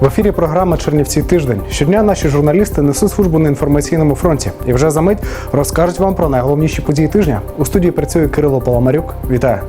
В ефірі програма Чернівці тиждень. Щодня наші журналісти несуть службу на інформаційному фронті і вже за мить розкажуть вам про найголовніші події тижня. У студії працює Кирило Паламарюк. Вітаю.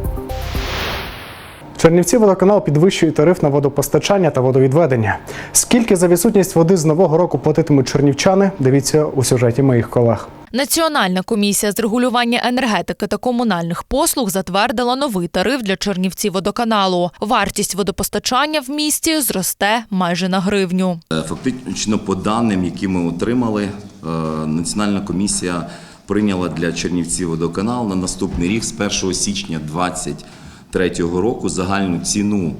Чернівці водоканал підвищує тариф на водопостачання та водовідведення. Скільки за відсутність води з нового року платитимуть чернівчани? Дивіться у сюжеті моїх колег. Національна комісія з регулювання енергетики та комунальних послуг затвердила новий тариф для Чернівці водоканалу. Вартість водопостачання в місті зросте майже на гривню. Е, Фактично, по даним, які ми отримали, е, Національна комісія прийняла для Чернівців водоканал на наступний рік з 1 січня 2023 року загальну ціну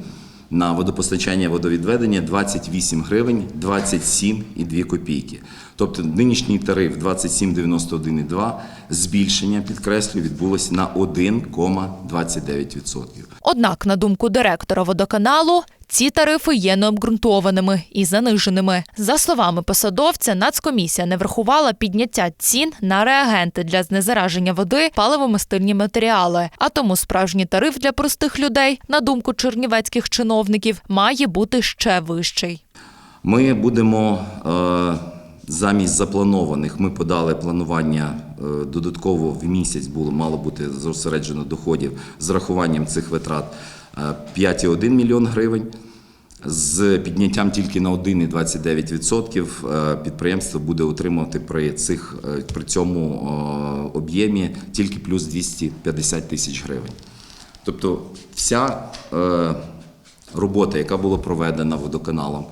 на водопостачання водовідведення 28 гривень 27,2 копійки. Тобто нинішній тариф 27,91,2 збільшення, підкреслюю, відбулося на 1,29%. Однак, на думку директора водоканалу, ці тарифи є необґрунтованими і заниженими. За словами посадовця, Нацкомісія не врахувала підняття цін на реагенти для знезараження води, паливомастильні матеріали. А тому справжній тариф для простих людей, на думку чернівецьких чиновників, має бути ще вищий. Ми будемо е, замість запланованих. Ми подали планування додатково в місяць було мало бути зосереджено доходів з рахуванням цих витрат е, 5,1 мільйон гривень. З підняттям тільки на 1,29% е, підприємство буде отримувати при цих е, при цьому е, об'ємі тільки плюс 250 тисяч гривень. Тобто вся е, робота, яка була проведена водоканалом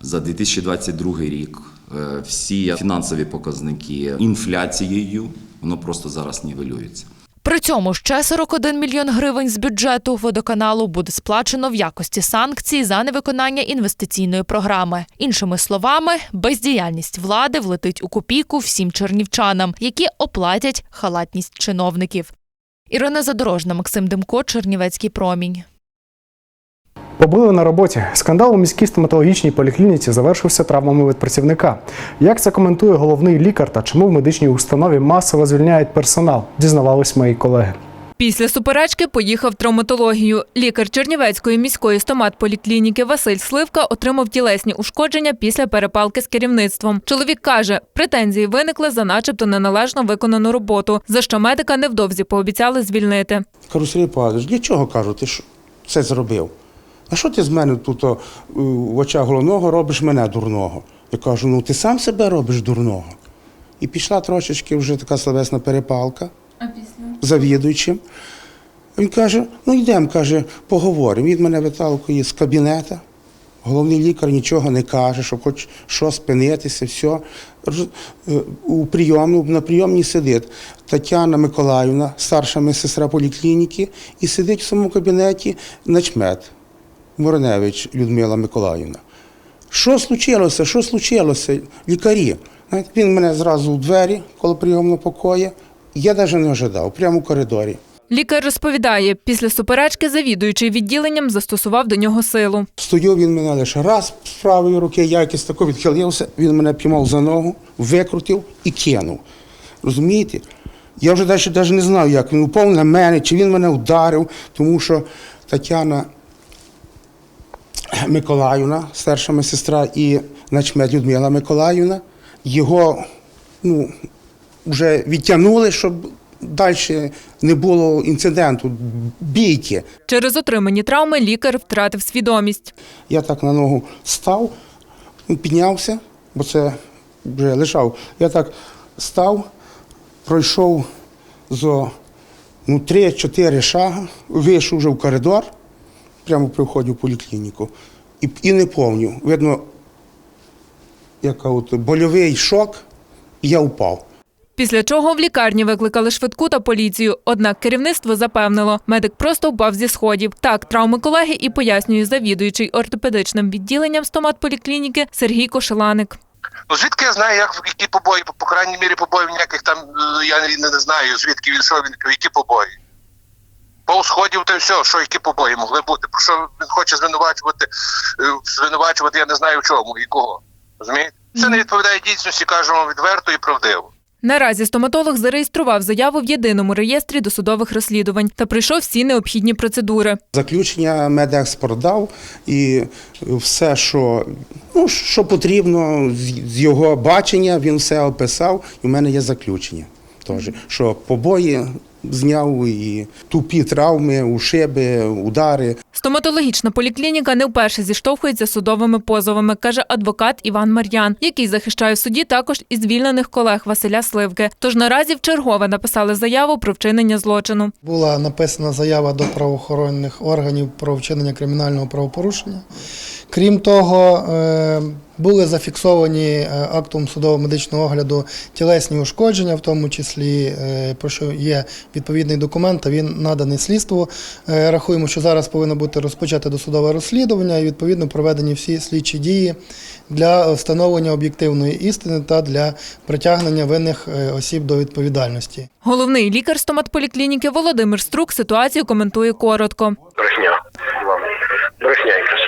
за 2022 рік, е, всі фінансові показники інфляцією, воно просто зараз нівелюється. При цьому ще 41 мільйон гривень з бюджету водоканалу буде сплачено в якості санкцій за невиконання інвестиційної програми. Іншими словами, бездіяльність влади влетить у копійку всім чернівчанам, які оплатять халатність чиновників. Ірина Задорожна, Максим Демко, Чернівецький промінь. Побили на роботі. Скандал у міській стоматологічній поліклініці завершився травмами від працівника. Як це коментує головний лікар та чому в медичній установі масово звільняють персонал? Дізнавались мої колеги. Після суперечки поїхав в травматологію. Лікар Чернівецької міської стоматполіклініки Василь Сливка отримав тілесні ушкодження після перепалки з керівництвом. Чоловік каже, претензії виникли за начебто неналежно виконану роботу, за що медика невдовзі пообіцяли звільнити. Кажу, Сергій Павлович, для чого кажу, ти що це зробив? А що ти з мене тут о, в очах головного робиш мене дурного? Я кажу, ну ти сам себе робиш дурного. І пішла трошечки вже така словесна перепалка а після? завідуючим. Він каже: ну йдемо, каже, поговоримо. Він мене виталкує з кабінета. Головний лікар нічого не каже, що хоч що спинитися, все. Е, У прийомну, на прийомній сидить Тетяна Миколаївна, старша медсестра поліклініки, і сидить в своєму кабінеті начмет Вороневич Людмила Миколаївна. Що случилося? Що случилося? Лікарі. Він мене зразу у двері коло прийомного покою. Я навіть не ожидав, прямо у коридорі. Лікар розповідає, після суперечки завідуючий відділенням застосував до нього силу. Стою він мене лише раз з правої руки, я якось тако відхилився, він мене піймав за ногу, викрутив і кинув. Розумієте? Я вже навіть не знав, як він упав на мене, чи він мене вдарив, тому що Тетяна Миколаївна, старша моя сестра, і начмет Людмила Миколаївна, його ну, вже відтягнули, щоб далі не було інциденту, бійки. Через отримані травми лікар втратив свідомість. Я так на ногу став, ну, піднявся, бо це вже лежав. Я так став, пройшов зо ну, 3-4 шага, вийшов вже в коридор, прямо при вході в поліклініку. І, і не повню. Видно, яка от больовий шок, і я впав. Після чого в лікарні викликали швидку та поліцію. Однак керівництво запевнило, медик просто впав зі сходів. Так, травми колеги і пояснює завідуючий ортопедичним відділенням стоматполіклініки Сергій Кошеланик. Ну звідки я знаю, як які побої, по, по крайній мірі побоїв ніяких там е, я не, не знаю, звідки він що він які побої. По сходів то все, що які побої могли бути. Про що він хоче звинувачувати, е, звинувачувати, я не знаю в чому і кого. Розумієте? Це не відповідає дійсності, кажемо відверто і правдиво. Наразі стоматолог зареєстрував заяву в єдиному реєстрі досудових розслідувань та пройшов всі необхідні процедури. Заключення медекспорт дав і все, що, ну, що потрібно з- з його бачення, він все описав. І в мене є заключення теж, що побої зняв і тупі травми, ушиби, удари. Стоматологічна поліклініка не вперше зіштовхується з судовими позовами, каже адвокат Іван Мар'ян, який захищає в суді також і звільнених колег Василя Сливки. Тож наразі вчергове написали заяву про вчинення злочину. Була написана заява до правоохоронних органів про вчинення кримінального правопорушення. Крім того, е, були зафіксовані е, актом судово-медичного огляду тілесні ушкодження, в тому числі е, про що є відповідний документ, а він наданий слідству. Рахуємо, що зараз повинно бути розпочате досудове розслідування і відповідно проведені всі слідчі дії для встановлення об'єктивної істини та для притягнення винних осіб до відповідальності. Головний лікар стоматполіклініки Володимир Струк ситуацію коментує коротко. Брехня. Брехня.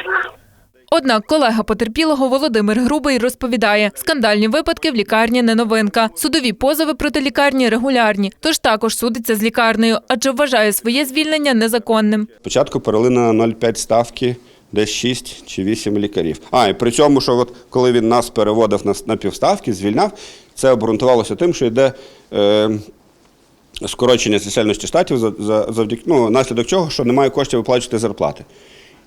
Однак колега потерпілого Володимир Грубий розповідає, скандальні випадки в лікарні не новинка. Судові позови проти лікарні регулярні, тож також судиться з лікарнею, адже вважає своє звільнення незаконним. Спочатку перели на 0,5 ставки, десь 6 чи 8 лікарів. А, і при цьому, що от коли він нас переводив на, на півставки, звільняв, це обґрунтувалося тим, що йде е, скорочення чисельності штатів, за, за, завдяки, ну, наслідок чого, що немає коштів виплачувати зарплати.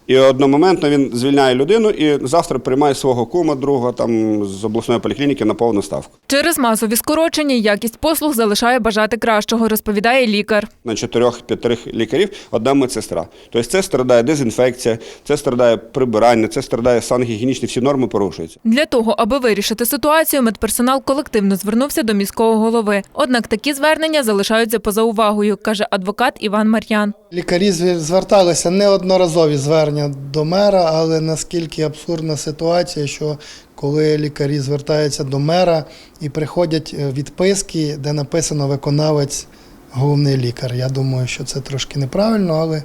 І одномоментно він звільняє людину і завтра приймає свого кума, друга там з обласної поліклініки на повну ставку. Через масові скорочення якість послуг залишає бажати кращого, розповідає лікар. на чотирьох-п'ятерих лікарів одна медсестра. Тобто це страдає дезінфекція, це страдає прибирання, це страдає сангігієнічні, всі норми порушуються. Для того, аби вирішити ситуацію, медперсонал колективно звернувся до міського голови. Однак такі звернення залишаються поза увагою, каже адвокат Іван Мар'ян. Лікарі звер- зверталися неодноразові звернення до мера, але наскільки абсурдна ситуація, що коли лікарі звертаються до мера і приходять е, відписки, де написано виконавець головний лікар. Я думаю, що це трошки неправильно, але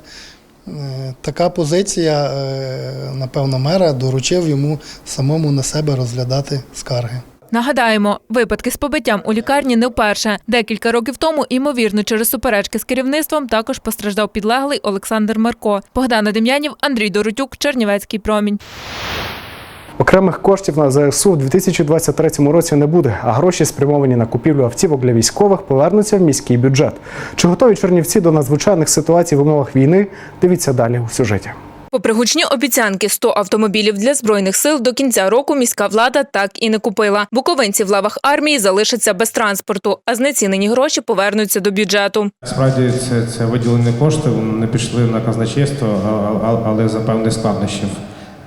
е, така позиція, е, напевно, мера доручив йому самому на себе розглядати скарги. Нагадаємо, випадки з побиттям у лікарні не вперше. Декілька років тому, ймовірно, через суперечки з керівництвом також постраждав підлеглий Олександр Марко. Богдана Дем'янів, Андрій Доротюк, Чернівецький промінь. Окремих коштів на ЗСУ в 2023 році не буде, а гроші, спрямовані на купівлю автівок для військових, повернуться в міський бюджет. Чи готові чернівці до надзвичайних ситуацій в умовах війни? Дивіться далі у сюжеті. Попри гучні обіцянки 100 автомобілів для збройних сил до кінця року міська влада так і не купила. Буковинці в лавах армії залишаться без транспорту, а знецінені гроші повернуться до бюджету. Справді це, це виділені кошти, вони пішли на казначейство, але за певних складнощів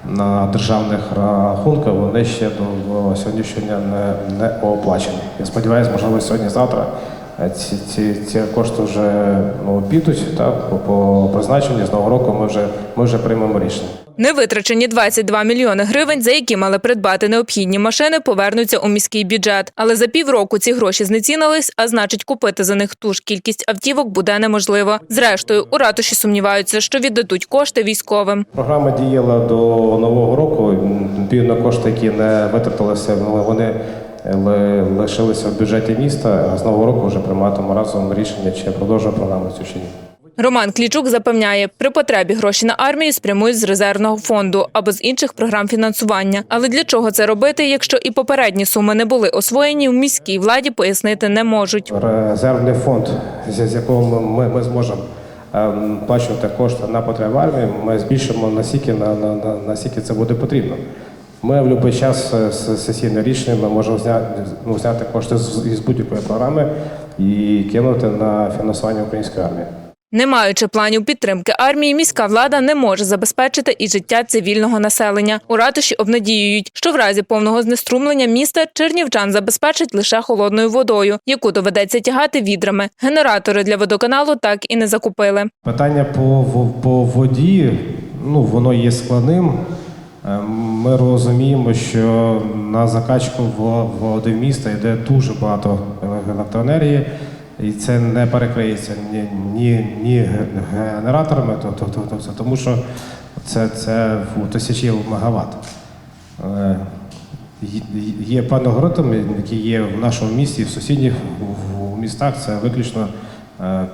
на державних рахунках вони ще до сьогоднішнього дня не, не оплачені. Я сподіваюся, можливо, сьогодні-завтра е, ці, ці, ці кошти вже ну, підуть та, по, по призначенню. З нового року ми вже, ми вже приймемо рішення. Невитрачені 22 мільйони гривень, за які мали придбати необхідні машини, повернуться у міський бюджет. Але за півроку ці гроші знецінились, а значить, купити за них ту ж кількість автівок буде неможливо. Зрештою, у ратуші сумніваються, що віддадуть кошти військовим. Програма діяла до нового року. Відповідно, кошти, які не витратилися, вони лишилися в бюджеті міста. А з нового року вже прийматимемо разом рішення, чи продовжуємо програму цю чи ні. Роман Клічук запевняє, при потребі гроші на армію спрямують з резервного фонду або з інших програм фінансування. Але для чого це робити, якщо і попередні суми не були освоєні, в міській владі пояснити не можуть. Резервний фонд, з якого ми, ми, ми зможемо ем, плачувати кошти на потреби армії, ми збільшимо настільки, на, на, на, настільки це буде потрібно. Ми в будь-який час е, з сесійне рішення ми можемо зняти, ну, зняти кошти з, будь-якої програми і кинути на фінансування української армії. Не маючи планів підтримки армії, міська влада не може забезпечити і життя цивільного населення. У ратуші обнадіюють, що в разі повного знеструмлення міста чернівчан забезпечать лише холодною водою, яку доведеться тягати відрами. Генератори для водоканалу так і не закупили. Питання по, по воді, ну воно є складним. Е, Ми розуміємо, що на закачку води в міста йде дуже багато електроенергії, і це не перекриється ні, ні, ні генераторами, то, то, то, тому що це, це в тисячі мегаватт. Е, Є алгоритми, які є в нашому місті, в сусідніх в містах. Це виключно е,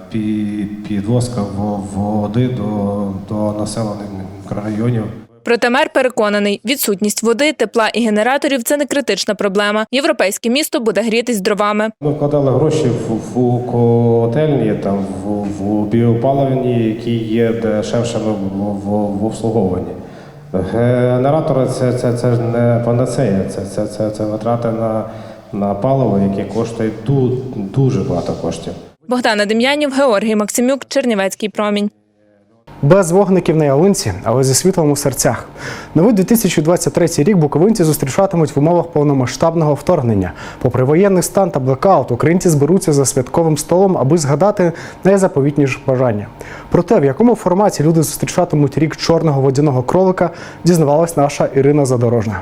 підвозка води до, до населених мікрорайонів. Проте мер переконаний, відсутність води, тепла і генераторів це не критична проблема. Європейське місто буде грітись дровами. Ми вкладали гроші в, в котельні, там, в, в біопаливні, які є дешевшими в, в, в обслуговуванні. Генератори це, це, це ж не панацея, це, це, це, це витрати на, на паливо, яке коштує ду, дуже багато коштів. Богдана Дем'янів, Георгій Максимюк, Чернівецький промінь. Без вогників на ялинці, але зі світлом у серцях. Новий 2023 рік буковинці зустрічатимуть в умовах повномасштабного вторгнення. Попри воєнний стан та блекаут, українці зберуться за святковим столом, аби згадати найзаповітніші бажання. Про те, в якому форматі люди зустрічатимуть рік чорного водяного кролика, дізнавалась наша Ірина Задорожна.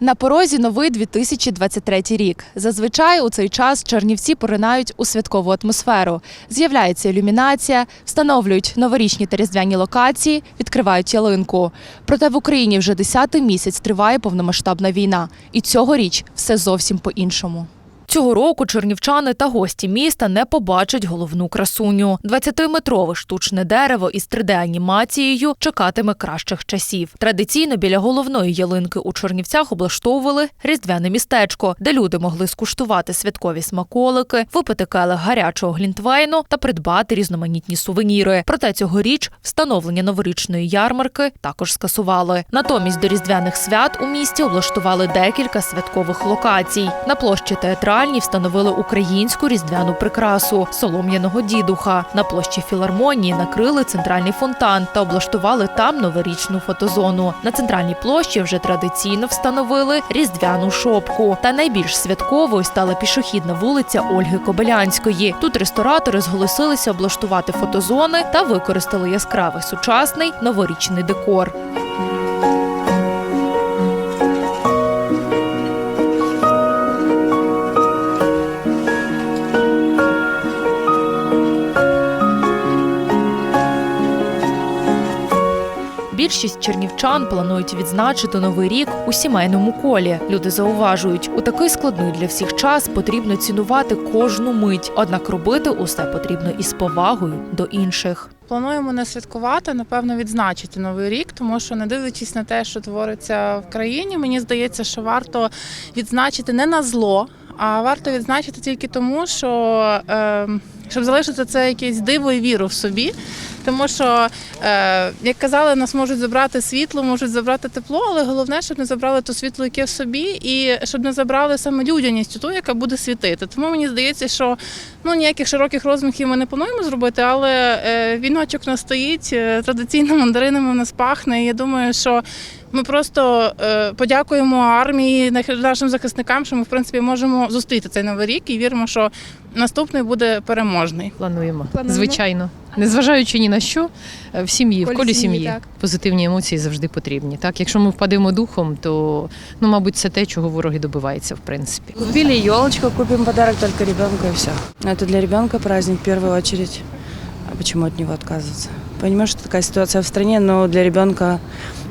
На порозі новий 2023 рік. Зазвичай у цей час чернівці поринають у святкову атмосферу. З'являється ілюмінація, встановлюють новорічні та різдвяні локації, відкривають ялинку. Проте в Україні вже 10-й місяць триває повномасштабна війна, і цьогоріч все зовсім по-іншому. Цього року чернівчани та гості міста не побачать головну красуню. 20-метрове штучне дерево із 3D-анімацією чекатиме кращих часів. Традиційно біля головної ялинки у Чернівцях облаштовували різдвяне містечко, де люди могли скуштувати святкові смаколики, випити келих гарячого глінтвейну та придбати різноманітні сувеніри. Проте цьогоріч встановлення новорічної ярмарки також скасували. Натомість до різдвяних свят у місті облаштували декілька святкових локацій. На площі театральній встановили українську різдвяну прикрасу солом'яного дідуха. На площі філармонії накрили центральний фонтан та облаштували там новорічну фотозону. На центральній площі вже традиційно встановили різдвяну шопку. Та найбільш святковою стала пішохідна вулиця Ольги Кобилянської. Тут ресторатори зголосилися облаштувати фотозони та використали яскравий сучасний новорічний декор. Більшість чернівчан планують відзначити новий рік у сімейному колі. Люди зауважують, у такий складний для всіх час потрібно цінувати кожну мить, однак робити усе потрібно із повагою до інших. Плануємо не святкувати, напевно, відзначити новий рік, тому що не дивлячись на те, що твориться в країні, мені здається, що варто відзначити не на зло, а варто відзначити тільки тому, що е, щоб залишити це якесь диво і віру в собі. Тому що, е, як казали, нас можуть забрати світло, можуть забрати тепло, але головне, щоб не забрали то світло, яке в собі, і щоб не забрали саме людяність, ту, яка буде світити. Тому мені здається, що ну ніяких широких розмахів ми не плануємо зробити, але е, віночок у нас стоїть, е, традиційно мандаринами в нас пахне. І я думаю, що ми просто подякуємо армії, нашим захисникам, що ми в принципі можемо зустріти цей новий рік і віримо, що наступний буде переможний. Плануємо. Плануємо. Звичайно. Незважаючи ні на що, е, в сім'ї, в Колі колі сім'ї, сім'ї так. позитивні емоції завжди потрібні. Так, якщо ми впадемо духом, то ну, мабуть, це те, чого ворог і добивається, в принципі. Купили елочку, купим подарок только ребенку и все. Это для ребенка праздник в первую очередь. А почему от него отказываться? Понимаю, что такая ситуация в стране, но для ребенка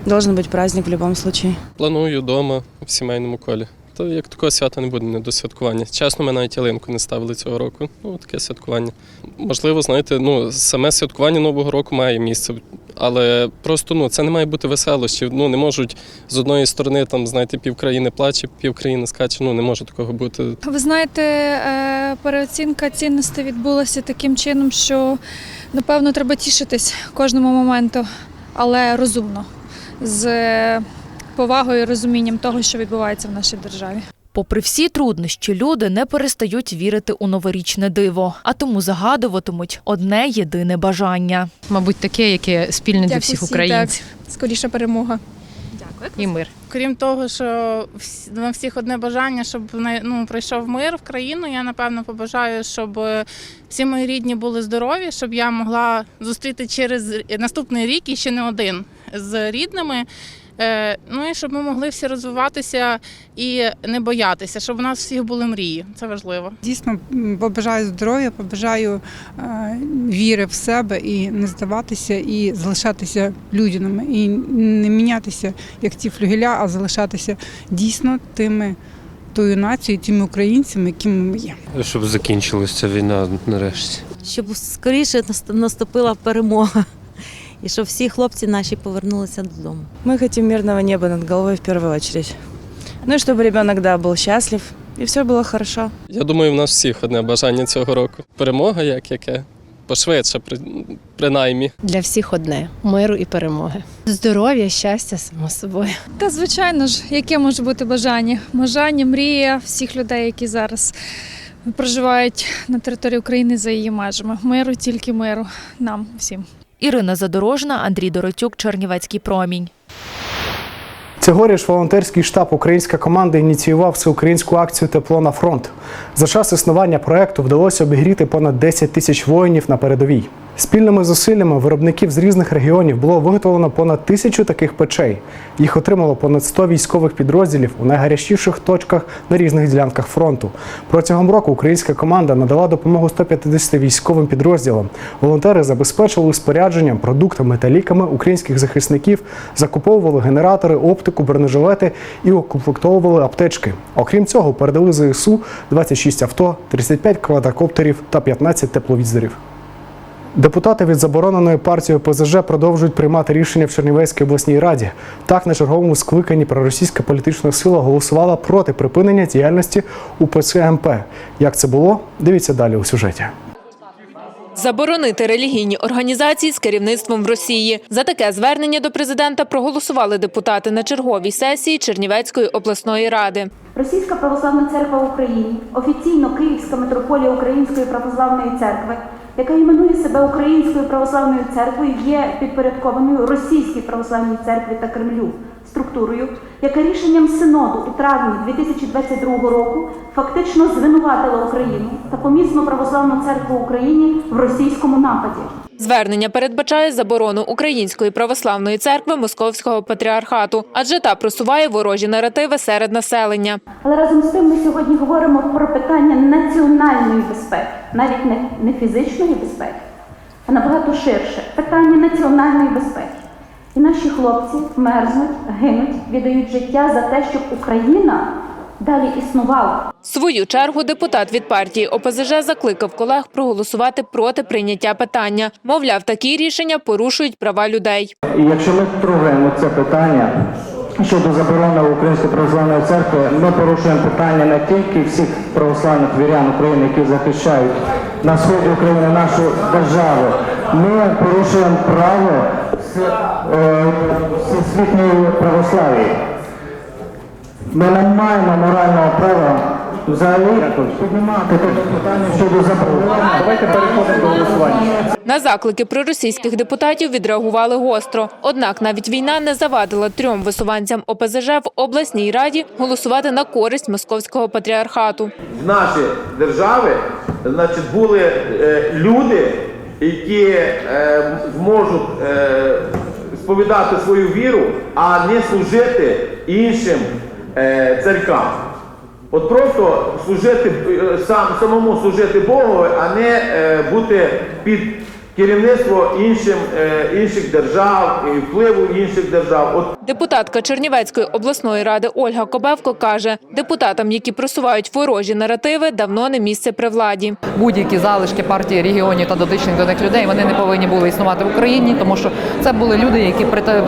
должен быть праздник в любом случае. Планую вдома в сімейному колі. То як такого свята не буде, не до святкування. Чесно, ми навіть ялинку не ставили цього року. Ну, таке святкування. Можливо, знаєте, ну, саме святкування Нового року має місце, але просто ну, це не має бути веселощів. Ну, не можуть з одної сторони, там, знаєте, півкраїни плаче, півкраїни скаче. Ну, не може такого бути. Ви знаєте, е, переоцінка цінностей відбулася таким чином, що напевно треба тішитись кожному моменту, але розумно, з повагою і розумінням того, що відбувається в нашій державі. Попри всі труднощі, люди не перестають вірити у новорічне диво, а тому загадуватимуть одне єдине бажання. Мабуть, таке, яке спільне для всіх українців. Скоріша перемога. І мир. Крім того, що на всіх одне бажання, щоб ну, прийшов мир в країну. Я напевно побажаю, щоб е, всі мої рідні були здорові, щоб я могла зустріти через наступний рік і ще не один з рідними. Е, ну і щоб ми могли всі розвиватися і не боятися, щоб у нас всіх були мрії. Це важливо. Дійсно, побажаю здоров'я, побажаю е, віри в себе і не здаватися, і залишатися людяними, і не мінятися як ті флюгеля, а залишатися дійсно тими тою нацією, тими українцями, якими ми є. Щоб закінчилася війна нарешті. щоб скоріше наст- наступила перемога І щоб всі хлопці наші повернулися додому. Мы хотим мирного неба над головой в первую очередь. Ну и чтобы ребенок, да, был счастлив, и все было хорошо. Я думаю, в нас всіх одне бажання цього року. Перемога як яке? Пошвидше, при- принаймні. Для всіх одне миру і перемоги. Здоров'я, щастя, само собою. Та звичайно ж, яке може бути бажання? Бажання, мрія всіх людей, які зараз проживають на території України за її межами. Миру, тільки миру нам всім. Ірина Задорожна, Андрій Доротюк, Чернівецький промінь. Цьогоріч волонтерський штаб Українська команда ініціював всеукраїнську акцію Тепло на фронт. За час існування проекту вдалося обігріти понад 10 тисяч воїнів на передовій. Спільними зусиллями виробників з різних регіонів було виготовлено понад тисячу таких печей. Їх отримало понад 100 військових підрозділів у найгарячіших точках на різних ділянках фронту. Протягом року українська команда надала допомогу 150 військовим підрозділам. Волонтери забезпечили спорядженням, продуктами та ліками українських захисників, закуповували генератори, оптику, бронежилети і укомплектовували аптечки. Окрім цього, передали ЗСУ 26 авто, 35 квадрокоптерів та 15 тепловізорів. Депутати від забороненої партії ОПЗЖ продовжують приймати рішення в Чернівецькій обласній раді. Так, на черговому скликанні проросійська політична сила голосувала проти припинення діяльності УПЦ МП. Як це було? Дивіться далі у сюжеті. Заборонити релігійні організації з керівництвом в Росії. За таке звернення до президента проголосували депутати на черговій сесії Чернівецької обласної ради. Російська православна церква в Україні, офіційно Київська митрополія Української православної церкви, яка іменує себе Українською православною церквою, є підпорядкованою Російській православній церкві та Кремлю структурою, яка рішенням синоду у травні 2022 року фактично звинуватила Україну та помісну православну церкву в Україні в російському нападі. Звернення передбачає заборону Української православної церкви Московського патріархату, адже та просуває ворожі наративи серед населення. Але разом з тим ми сьогодні говоримо про питання національної безпеки, навіть не, фізичної безпеки, а набагато ширше питання національної безпеки. І наші хлопці мерзнуть, гинуть, віддають життя за те, щоб Україна далі існувала. В свою чергу депутат від партії ОПЗЖ закликав колег проголосувати проти прийняття питання. Мовляв, такі рішення порушують права людей. І якщо ми трогаємо це питання щодо заборони Української православної церкви, ми порушуємо питання не тільки всіх православних вірян України, які захищають на сході України нашу державу. Ми порушуємо право е, всесвітньої православії. Ми не маємо морального права взагалі піднімати питання щодо заборони. Давайте переходимо до голосування. На заклики проросійських депутатів відреагували гостро. Однак навіть війна не завадила трьом висуванцям ОПЗЖ в обласній раді голосувати на користь московського патріархату. в нашій державі значить, були е, люди, які е, можуть е, сповідати свою віру, а не служити іншим е. От просто служити е, сам, самому служити Богу, а не е, бути під керівництво іншим, е, інших держав і впливу інших держав. От Депутатка Чернівецької обласної ради Ольга Кобевко каже, депутатам, які просувають ворожі наративи, давно не місце при владі. будь-які залишки партії регіонів та дотичних до них людей вони не повинні були існувати в Україні, тому що це були люди, які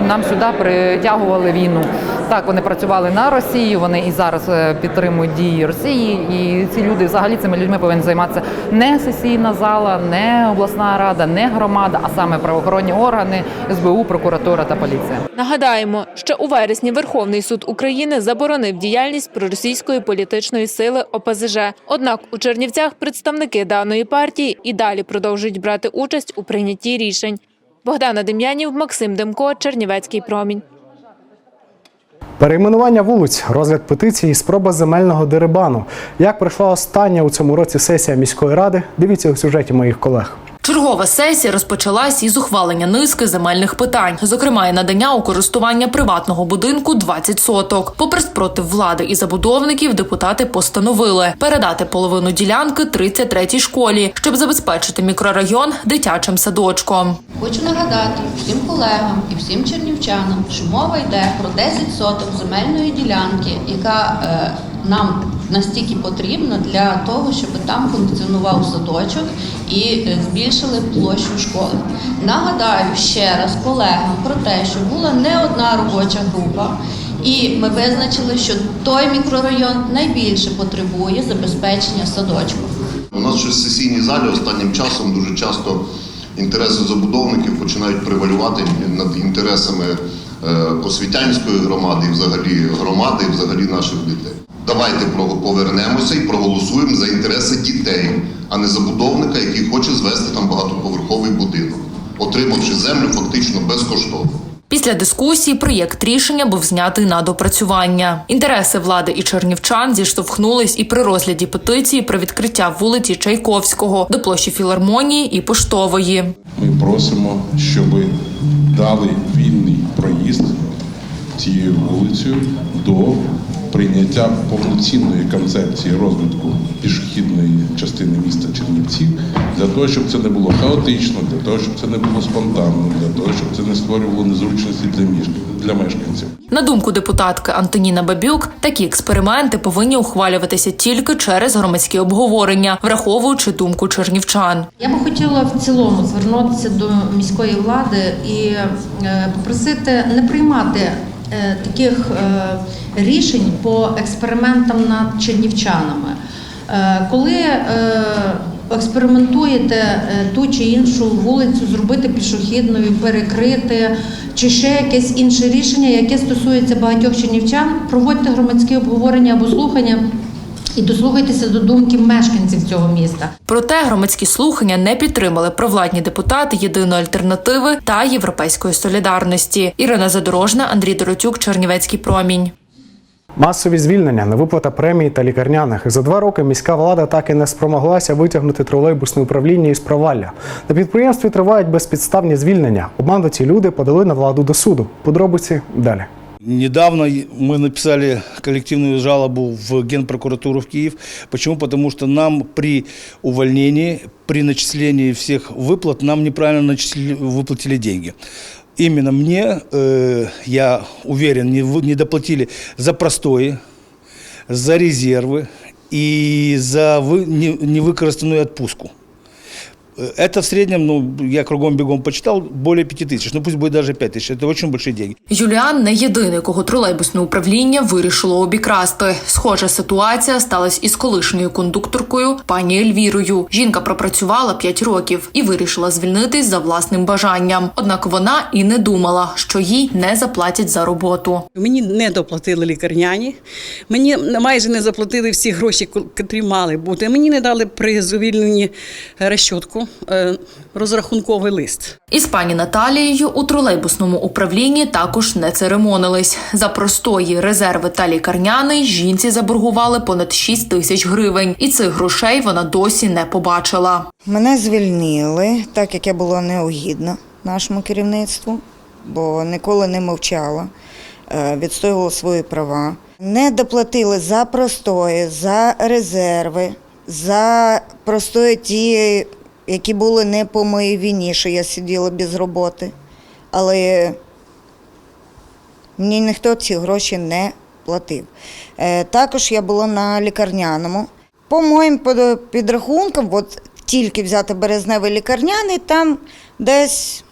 нам сюди притягували війну. Так, вони працювали на Росію, вони і зараз е, підтримують дії Росії. І ці люди, взагалі, цими людьми повинні займатися не сесійна зала, не обласна рада, не громада, а саме правоохоронні органи, СБУ, прокуратура та поліція. Нагадаємо, ще у вересні Верховний суд України заборонив діяльність проросійської політичної сили ОПЗЖ. Однак у Чернівцях представники даної партії і далі продовжують брати участь у прийнятті рішень. Богдана Дем'янів, Максим Демко, Чернівецький промінь. Перейменування вулиць, розгляд петиції, спроба земельного дерибану. Як пройшла остання у цьому році сесія міської ради? Дивіться у сюжеті моїх колег. Чергова сесія розпочалась із ухвалення низки земельних питань, зокрема і надання у користування приватного будинку 20 соток. Попри спротив влади і забудовників, депутати постановили передати половину ділянки 33-й школі, щоб забезпечити мікрорайон дитячим садочком. Хочу нагадати всім колегам і всім чернівчанам, що мова йде про 10 соток земельної ділянки, яка е, нам настільки потрібна для того, щоб там функціонував садочок і е, збільшили площу школи. Нагадаю ще раз колегам про те, що була не одна робоча група, і ми визначили, що той мікрорайон найбільше потребує забезпечення садочку. У нас ще в сесійній залі останнім часом дуже часто інтереси забудовників починають превалювати над інтересами е, освітянської громади, і взагалі громади, і взагалі наших дітей. Давайте про- повернемося і проголосуємо за інтереси дітей, а не забудовника, який хоче звести там багатоповерховий будинок, отримавши землю фактично безкоштовно. Після дискусії проєкт рішення був знятий на допрацювання. Інтереси влади і чернівчан зіштовхнулись і при розгляді петиції про відкриття вулиці Чайковського до площі філармонії і поштової. Ми просимо, щоб дали вільний проїзд цією вулицею до прийняття повноцінної концепції розвитку пішохідної частини міста Чернівців, для того, щоб це не було хаотично, для того, щоб це не було спонтанно, для того, щоб це не створювало незручності для між- для мешканців. На думку депутатки Антоніна Бабюк, такі експерименти повинні ухвалюватися тільки через громадські обговорення, враховуючи думку чернівчан. Я би хотіла в цілому звернутися до міської влади і е, попросити не приймати е, таких е, рішень по експериментам над чернівчанами. Е, Коли е, експериментуєте е, ту чи іншу вулицю, зробити пішохідною, перекрити, чи ще якесь інше рішення, яке стосується багатьох чернівчан, проводьте громадські обговорення або слухання і дослухайтеся до думки мешканців цього міста. Проте громадські слухання не підтримали провладні депутати єдиної альтернативи та європейської солідарності. Ірина Задорожна, Андрій Доротюк, Чернівецький промінь. Масові звільнення, невиплата премій та лікарняних. За два роки міська влада так і не спромоглася витягнути тролейбусне управління із провалля. На підприємстві тривають безпідставні звільнення. Обмануті люди подали на владу до суду. Подробиці далі. Недавно мы написали коллективную жалобу в Генпрокуратуру в Киев. Почему? Потому что нам при увольнении, при начислении всех выплат, нам неправильно начислили, выплатили деньги. Именно мне, э, я уверен, не, вы- не доплатили за простои, за резервы и за вы, не, невыкористанную отпуску. Э, Это в среднем, ну, я кругом бегом почитал, более 5 тысяч. Ну, пусть будет даже 5 тысяч. Это очень большие деньги. Юліан не єдиний, кого тролейбусне управління вирішило обікрасти. Схожа ситуація сталася із колишньою кондукторкою пані Ельвірою. Жінка пропрацювала 5 років і вирішила звільнитись за власним бажанням. Однак вона і не думала, що їй не заплатять за роботу. Мені не доплатили лікарняні, мені майже не заплатили всі гроші, які мали бути. Мені не дали при звільненні розчотку, е, розрахунковий лист. Із пані Наталією у тролейбусному управлінні також не церемонились. За простої резерви та лікарняний жінці заборгували понад 6 тисяч гривень, і цих грошей вона досі не побачила. Мене звільнили, так як я була неугідна нашому керівництву, бо ніколи не мовчала, е, відстоювала свої права. Не доплатили за простої, за резерви, за простої ті, які були не по моїй вині, що я сиділа без роботи. Але мені ніхто ці гроші не платив. Е, Також я була на лікарняному. По моїм підрахункам, от тільки взяти березневий лікарняний, там десь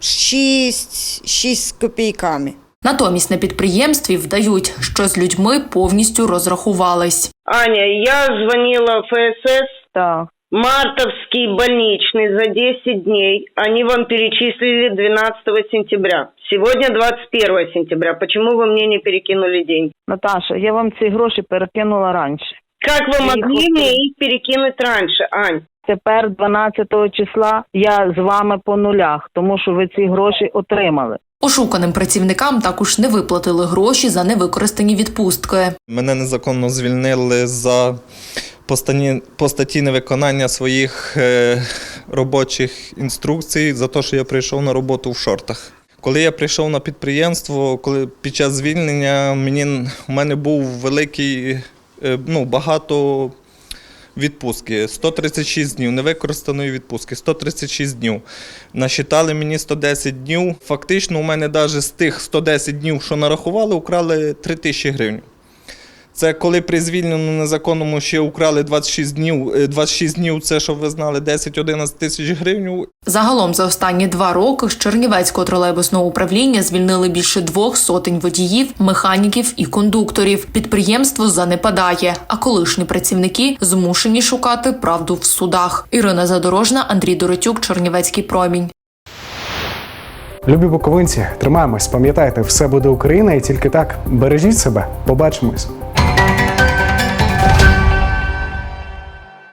6, 6 з копійками. Натомість на підприємстві вдають, що з людьми повністю розрахувались. Аня, я звонила в ФСС. Да Мартовский больничный за 10 дней. Они вам перечислили 12 сентября. Сегодня 21 сентября. Почему вы мне не перекинули деньги? Наташа, я вам ці гроші перекинула раніше. Как вы Я их могли вот- мне их перекинуть раньше, Ань? Тепер, 12 числа, я з вами по нулях, тому що ви ці гроші отримали. Ошуканим працівникам також не виплатили гроші за невикористані відпустки. Мене незаконно звільнили за по статті невиконання своїх е, робочих інструкцій за те, що я прийшов на роботу в шортах. Коли я прийшов на підприємство, коли під час звільнення мені у мене був великий, е, ну багато відпустки 136 днів, невикористаної відпустки 136 днів. Насчитали мені 110 днів. Фактично, у мене навіть з тих 110 днів, що нарахували, украли 3 тисячі гривень. Це коли при звільненому незаконному ще украли 26 днів. Е, 26 днів це, щоб ви знали, 10-11 тисяч гривень. Загалом за останні два роки з Чернівецького тролейбусного управління звільнили більше двох сотень водіїв, механіків і кондукторів. Підприємство занепадає, а колишні працівники змушені шукати правду в судах. Ірина Задорожна, Андрій Доротюк, Чернівецький промінь. Любі буковинці, тримаємось, пам'ятайте, все буде Україна і тільки так. Бережіть себе. Побачимось.